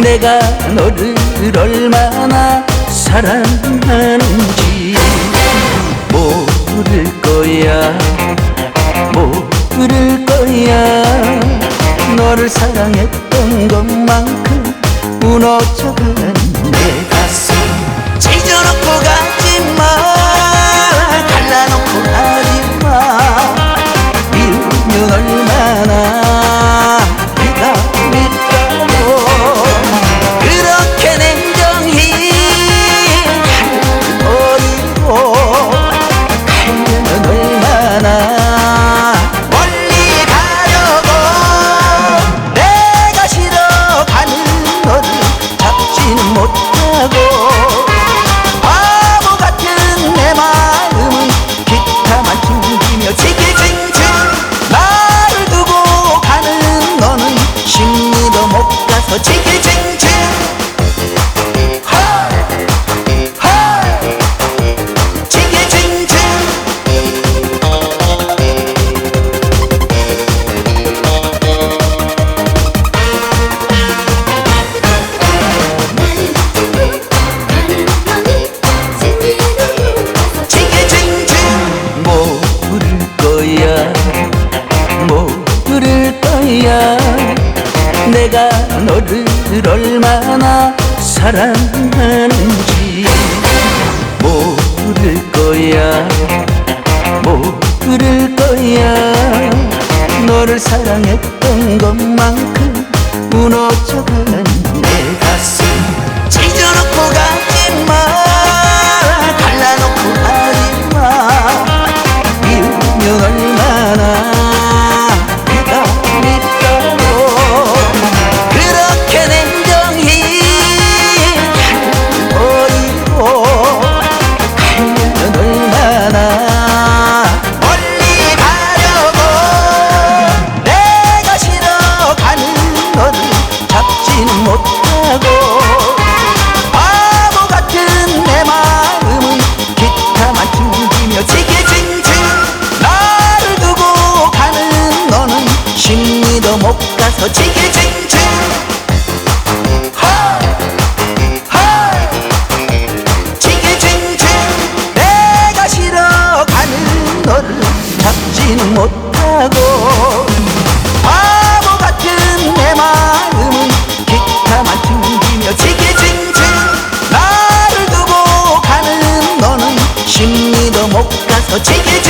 내가 너를 얼마나 사랑하는지 모를 거야 모를 거야. 너를 사랑했던 것만큼 무너져간 내가 너를 얼마나 사랑하는지 모를 거야 모를 거야. 너를 사랑했던 것만큼 무너져간 지게징징 하! 하! 지게징징 내가 싫어가는 너를 잡지는 못하고 바보 같은 내 마음은 기타만 튕기며 지게징징 나를 두고 가는 너는 심리도 못 가서 지게